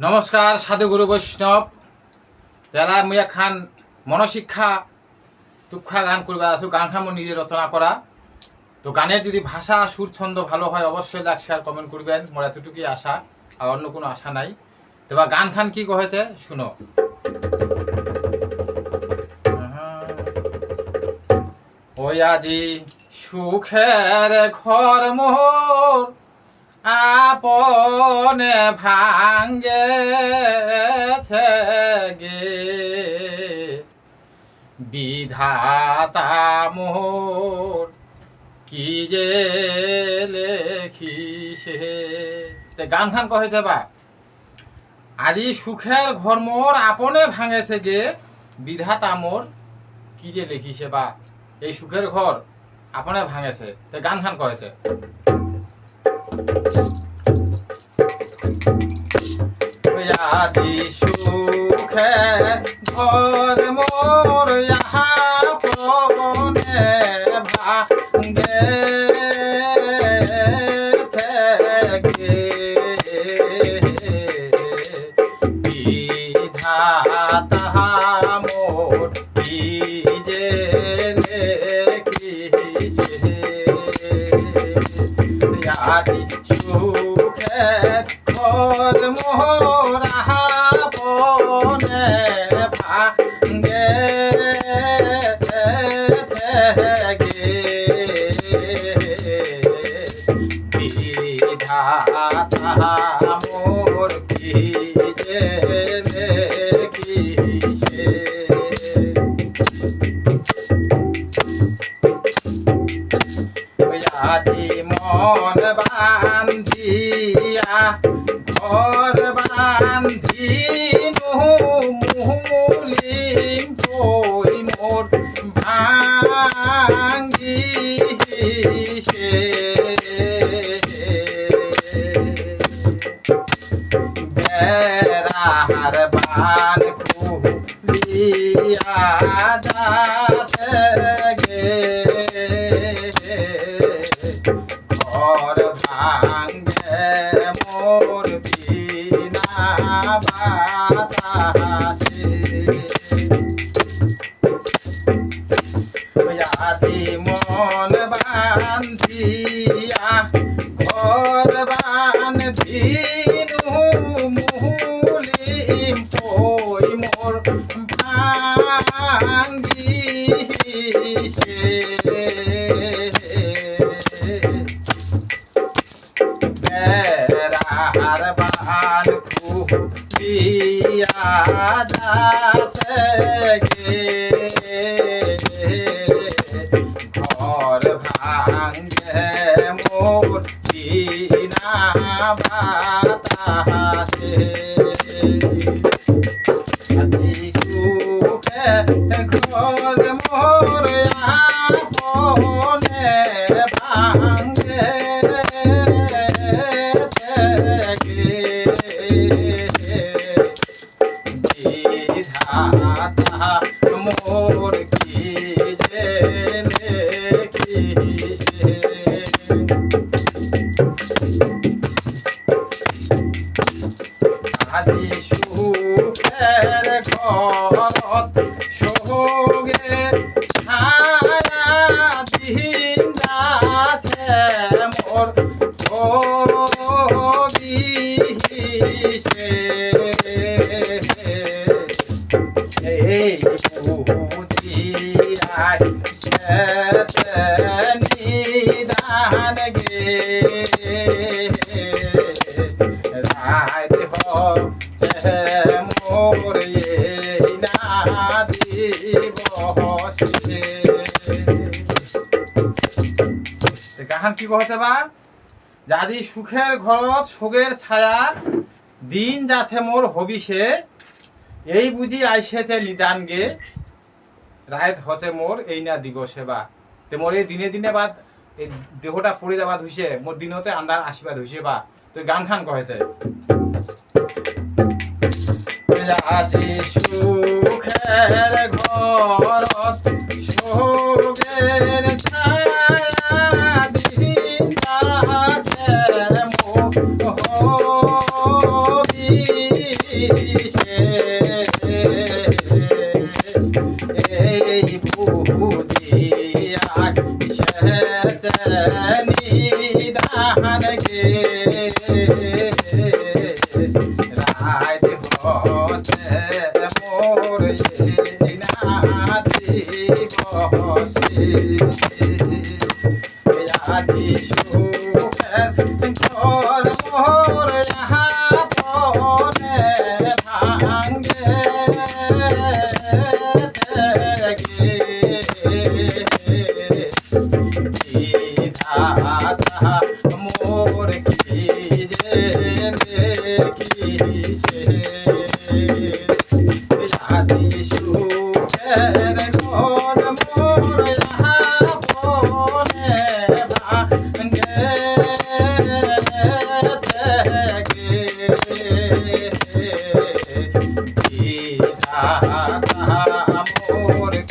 নমস্কার সাধুগুরু বৈষ্ণব। যারা মুয়া খান মনশিক্ষা, তুক্ষা গান করবে আছো, গান খান নিজে রচনা করা। তো গানের যদি ভাষা, সুর, ছন্দ ভালো হয়, অবশ্যই লাইক শেয়ার কমেন্ট করবেন। মোর এতটুকুই আশা, আর অন্য কোনো আশা নাই। তো বা গান খান কি কহেছে, শুনো। ওই আজি সুখের ঘর মোর আপনে ভাঙ্গেছে গে। বিধাতা মোর, কি যে লেখিসে। তে গান খান কহে যাবা আজি সুখের ঘর মোর আপনে ভাঙেছে গে। বিধাতা মোর, কি যে লিখিছে বা, এই সুখের ঘর আপনে ভাঙেছে। তে গান খান করেছে আদি সুখে ঘর মোর ইহা পবনে ভাঙ্গে মোর যে আদি সুখে ঘর মোরা বনে ভাঙ্গে বিধাতা মোর কি লেখিছে বেড়ার বান গে ঘর ভাঙ্গে মোর বিনা বাতাসে আদি মন ঘর ভাঙ্গে মোর বিনা বাতাসে এই বুঝিয়াই নিদান গে রাত মোর না দিবসে কাহান কি কহছে বা? যাদি সুখের ঘরত সোগের ছায়া, দিন যাছে মোর হবিষে এই বুঝি আইসেছে নিদান গে রায়ত হচ্ছে মোর, এই না দিব সেবা তে মোর এই দিনে দিনে বাদ, এই দেহটা পড়ে যাবাদ হইছে, মোর দিনতে আন্দার আশীর্বাদ হইছে বা। তো গান খান কহেছে। আজি সুখের ঘরত